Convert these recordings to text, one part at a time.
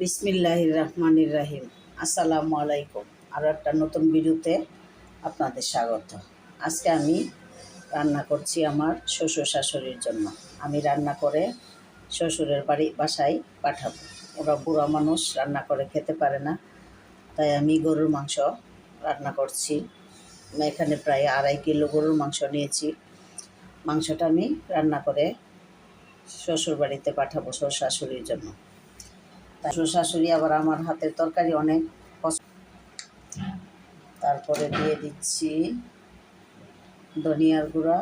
বিসমিল্লাহ রহমানির রাহিম। আসসালামু আলাইকুম। আরও একটা নতুন ভিডিওতে আপনাদের স্বাগত। আজকে আমি রান্না করছি আমার শ্বশুর শাশুড়ির জন্য। আমি রান্না করে শ্বশুরের বাড়ি, বাসায় পাঠাবো। ওরা বুড়া মানুষ, রান্না করে খেতে পারে না। তাই আমি গরুর মাংস রান্না করছি। এখানে প্রায় আড়াই কিলো গরুর মাংস নিয়েছি। মাংসটা আমি রান্না করে শ্বশুর বাড়িতে পাঠাবো শ্বশুর শাশুড়ির জন্য। তা শ্বশুর শাশুড়ি আবার আমার হাতের তরকারি অনেক তারপরে দিয়ে দিচ্ছি ধনিয়ার গুঁড়া।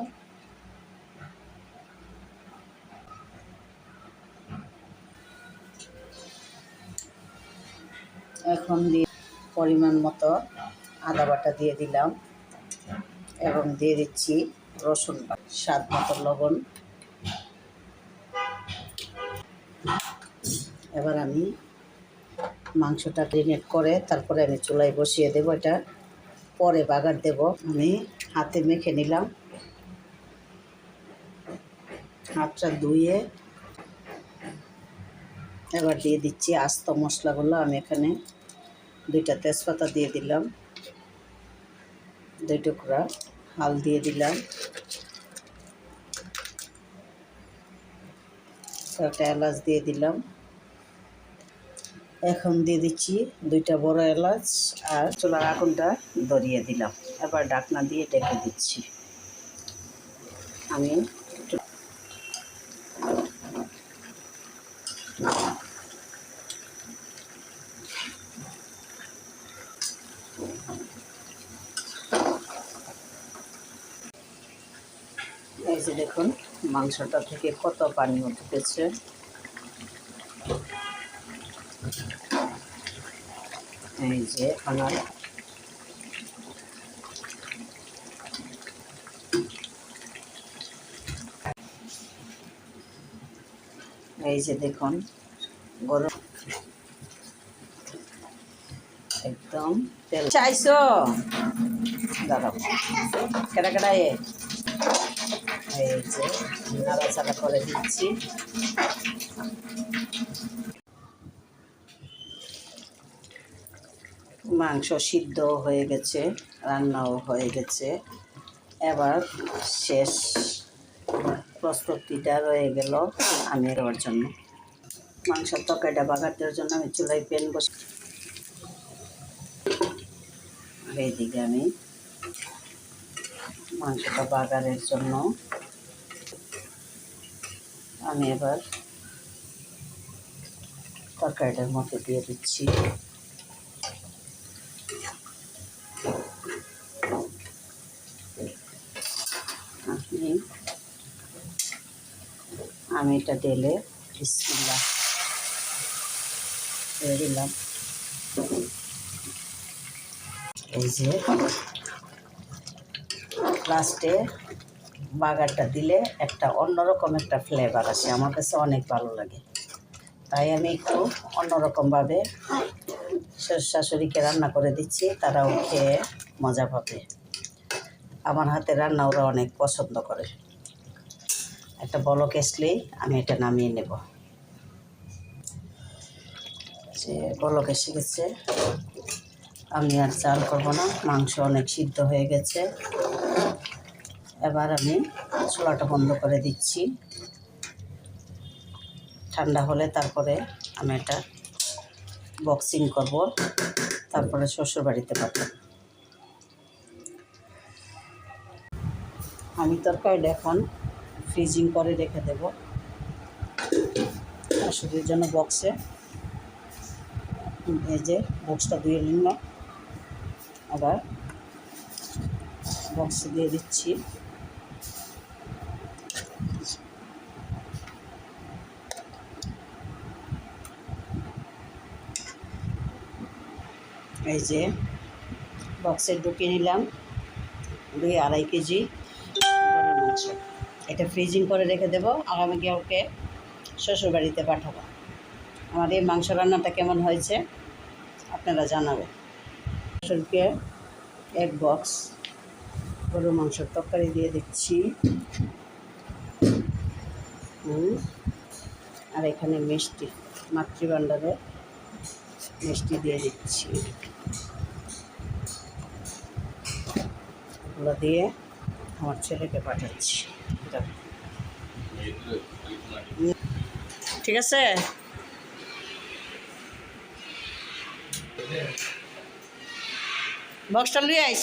এখন দিয়ে পরিমাণ মতো আদা বাটা দিয়ে দিলাম এবং দিয়ে দিচ্ছি রসুন স্বাদ মতো লবণ। এবার আমি মাংসটা গ্রেনেট করে তারপরে আমি চুলায় বসিয়ে দেবো এটা। পরে বাগার দেব। আমি হাতে মেখে নিলাম। হাতটা ধুয়ে এবার দিয়ে দিচ্ছি আস্ত মশলাগুলো। আমি এখানে দুইটা তেজপাতা দিয়ে দিলাম। দুই টুকরা হাল দিয়ে দিলাম। একটা এলাচ দিয়ে দিলাম। এখন দিয়ে দিচ্ছি দুইটা বড় এলাচ আর চুলার আগুনটা ধরিয়ে দিলাম। এবার ডাকনা দিয়ে ডেকে দিচ্ছি। আমি এই যে দেখুন, মাংসটা থেকে কত পানি উঠতেছে এই যে আমার এই যে দেখুন গরম একদম তেল। চাইছো? দাঁড়াও। কেটা কেটা এ? এই যে, নাড়াচাড়া করে দিচ্ছি। মাংস সিদ্ধ হয়ে গেছে, রান্নাও হয়ে গেছে। এবার শেষ প্রস্তুতিটা রয়ে গেল আমি দেওয়ার জন্য। মাংসের তরকারিটা দেওয়ার জন্য আমি চুলাই পেন বসে এইদিকে আমি মাংসটা বাগারের জন্য। আমি এবার তরকারিটার মধ্যে দিয়ে দিচ্ছি। আমি এটা ঢেলে দিলাম। এই যে লাস্টে বাগারটা দিলে একটা অন্যরকম একটা ফ্লেভার আসে। আমার কাছে অনেক ভালো লাগে। তাই আমি একটু অন্যরকমভাবে শ্বশুর শাশুড়িকে রান্না করে দিচ্ছি, তারাও খেয়ে মজা পাবে। আমার হাতে রান্না ওরা অনেক পছন্দ করে। একটা বলক আসলেই আমি এটা নামিয়ে নেব। যে বলক এসে গেছে, আমি আর চাল করব না, মাংস অনেক সিদ্ধ হয়ে গেছে। এবার আমি চুলাটা বন্ধ করে দিচ্ছি। ঠান্ডা হলে তারপরে আমি এটা বক্সিং করব, তারপরে শ্বশুর বাড়িতে পাঠাবো। আমি তরকারিটা এখন ফ্রিজিং করে রেখে দেব। শাশুড়ির জন্য বক্সে এই যে বক্সটা ধুয়ে নিলাম। আবার বক্সে দিয়ে দিচ্ছি। এই যে বক্সে ঢুকিয়ে নিলাম। দুই আড়াই কেজি এটা ফ্রিজিং করে রেখে দেবো। আগামীকে ওকে শ্বশুরবাড়িতে পাঠাবো। আমার এই মাংস রান্নাটা কেমন হয়েছে আপনারা জানাবেন। শ্বশুরকে এক বক্স গরুর মাংসের তরকারি দিয়ে দিচ্ছি। আর এখানে মিষ্টি, মাতৃভাণ্ডারে মিষ্টি দিয়ে দিচ্ছি। এগুলো দিয়ে আমার ছেলেকে পাঠাচ্ছি। ঠিক আছে? বক্সটা লুই আইস।